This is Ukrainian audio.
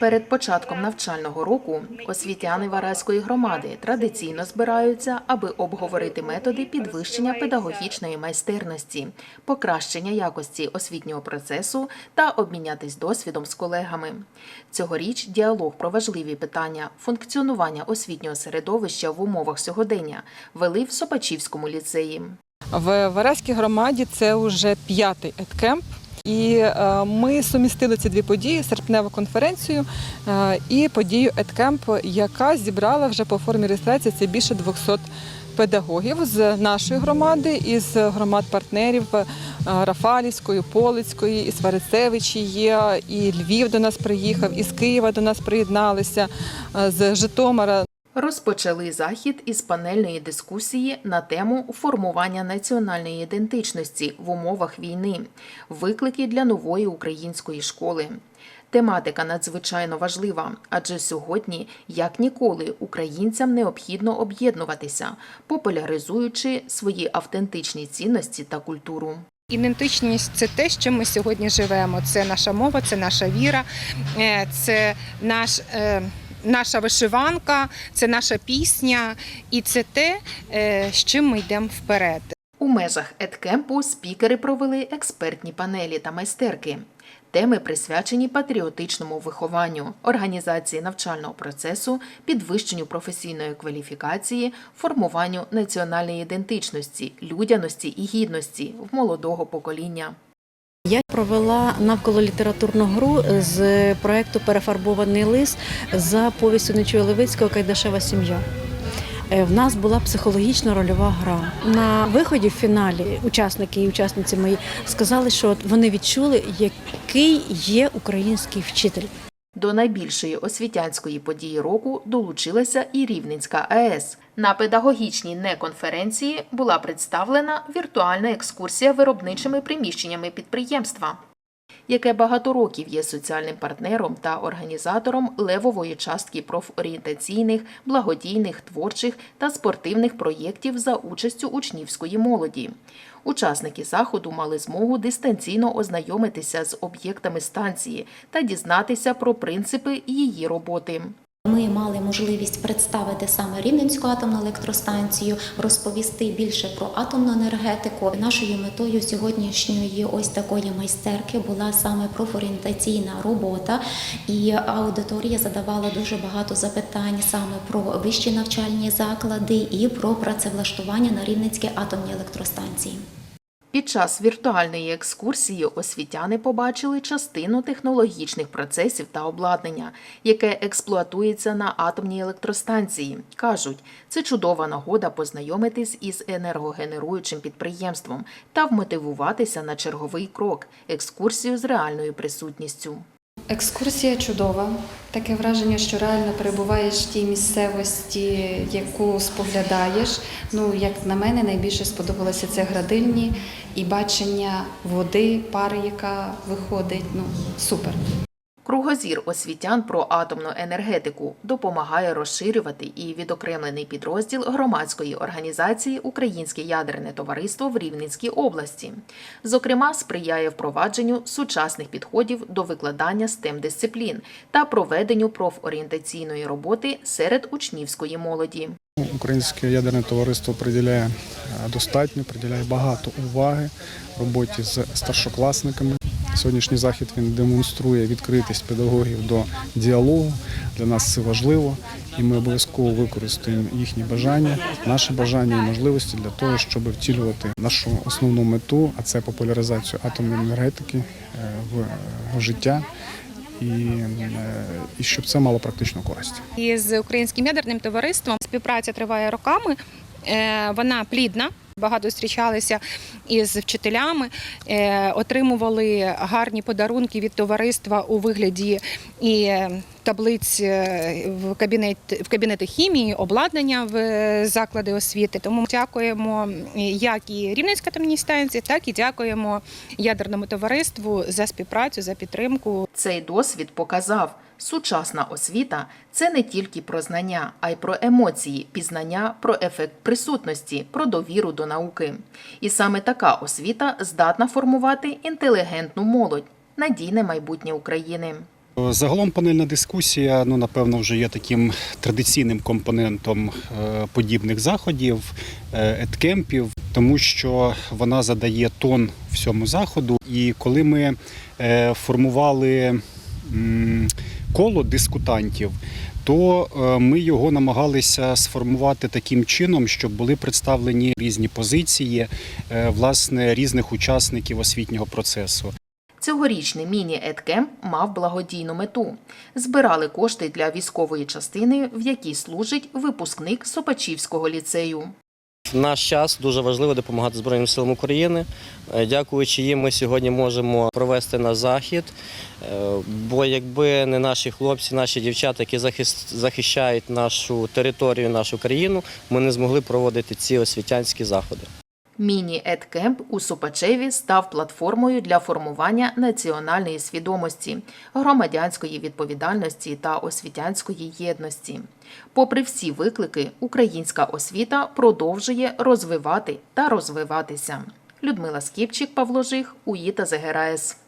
Перед початком навчального року освітяни Вараської громади традиційно збираються, аби обговорити методи підвищення педагогічної майстерності, покращення якості освітнього процесу та обмінятись досвідом з колегами. Цьогоріч діалог про важливі питання функціонування освітнього середовища в умовах сьогодення вели в Сопачівському ліцеї. В Вараській громаді це вже п'ятий едкемп. І е, ми сумістили ці дві події серпневу конференцію е, і подію Едкемп, яка зібрала вже по формі реєстрації це більше 200 педагогів з нашої громади, із громад партнерів е, Рафалівської, Полицької, із Варицевичі є, і Львів до нас приїхав, із Києва до нас приєдналися, з Житомира. Розпочали захід із панельної дискусії на тему формування національної ідентичності в умовах війни, виклики для нової української школи. Тематика надзвичайно важлива, адже сьогодні, як ніколи, українцям необхідно об'єднуватися, популяризуючи свої автентичні цінності та культуру. Ідентичність це те, що ми сьогодні живемо. Це наша мова, це наша віра, е, це наш. Наша вишиванка, це наша пісня, і це те, е, з чим ми йдемо вперед. У межах Едкемпу спікери провели експертні панелі та майстерки. Теми присвячені патріотичному вихованню, організації навчального процесу, підвищенню професійної кваліфікації, формуванню національної ідентичності, людяності і гідності в молодого покоління. Я провела навколо літературну гру з проекту Перефарбований лис за повістю Нечуя Левицького Кайдашева сім'я. Е, В нас була психологічна рольова гра. На виході в фіналі учасники і учасниці мої сказали, що вони відчули, який є український вчитель. До найбільшої освітянської події року долучилася і Рівненська АЕС. На педагогічній неконференції була представлена віртуальна екскурсія виробничими приміщеннями підприємства, яке багато років є соціальним партнером та організатором левової частки профорієнтаційних, благодійних, творчих та спортивних проєктів за участю учнівської молоді. Учасники заходу мали змогу дистанційно ознайомитися з об'єктами станції та дізнатися про принципи її роботи. Ми мали можливість представити саме Рівненську атомну електростанцію, розповісти більше про атомну енергетику. Нашою метою сьогоднішньої ось такої майстерки була саме профорієнтаційна робота, і аудиторія задавала дуже багато запитань саме про вищі навчальні заклади і про працевлаштування на Рівненській атомній електростанції. Під час віртуальної екскурсії освітяни побачили частину технологічних процесів та обладнання, яке експлуатується на атомній електростанції. Кажуть, це чудова нагода познайомитись із енергогенеруючим підприємством та вмотивуватися на черговий крок екскурсію з реальною присутністю. Екскурсія чудова. Таке враження, що реально перебуваєш в тій місцевості, яку споглядаєш. Ну, як на мене, найбільше сподобалося це градильні і бачення води, пари, яка виходить. Ну, супер. Кругозір освітян про атомну енергетику допомагає розширювати і відокремлений підрозділ громадської організації Українське ядерне товариство в Рівненській області. Зокрема, сприяє впровадженню сучасних підходів до викладання stem дисциплін та проведенню профорієнтаційної роботи серед учнівської молоді. Українське ядерне товариство приділяє е, достатньо, приділяє багато уваги роботі з старшокласниками. Сьогоднішній захід він демонструє відкритість педагогів до діалогу. Для нас це важливо, і ми обов'язково використаємо їхні бажання, наші бажання і можливості для того, щоб втілювати нашу основну мету, а це популяризацію атомної енергетики е, в життя. І, е, і щоб це мало практичну користь. І з українським ядерним товариством співпраця триває роками. Е, Вона плідна. Багато зустрічалися із вчителями, е, отримували гарні подарунки від товариства у вигляді і таблиць е, в кабінет в кабінети хімії, обладнання в е, заклади освіти. Тому дякуємо як і Рівненська атомній станції, так і дякуємо ядерному товариству за співпрацю, за підтримку. Цей досвід показав, сучасна освіта це не тільки про знання, а й про емоції, пізнання, про ефект присутності, про довіру до науки. І саме така освіта здатна формувати інтелігентну молодь, надійне майбутнє України. Загалом панельна дискусія, ну напевно, вже є таким традиційним компонентом е, подібних заходів, е, еткемпів, тому що вона задає тон всьому заходу. І коли ми е, формували коло дискутантів, то е, ми його намагалися сформувати таким чином, щоб були представлені різні позиції власне різних учасників освітнього процесу. Цьогорічний міні-едкемп мав благодійну мету. Збирали кошти для військової частини, в якій служить випускник Сопачівського ліцею. В наш час дуже важливо допомагати Збройним силам України. Е, Дякуючи їм, ми сьогодні можемо провести наш захід. Е, Бо якби не наші хлопці, наші дівчата, які захищають нашу територію, нашу країну, ми не змогли проводити ці освітянські заходи. Міні-едкемп у Супачеві став платформою для формування національної свідомості, громадянської відповідальності та освітянської єдності. Попри всі виклики, українська освіта продовжує розвивати та розвиватися. Людмила Скіпчик, Павло Жих, УІТА ЗГРАЕС.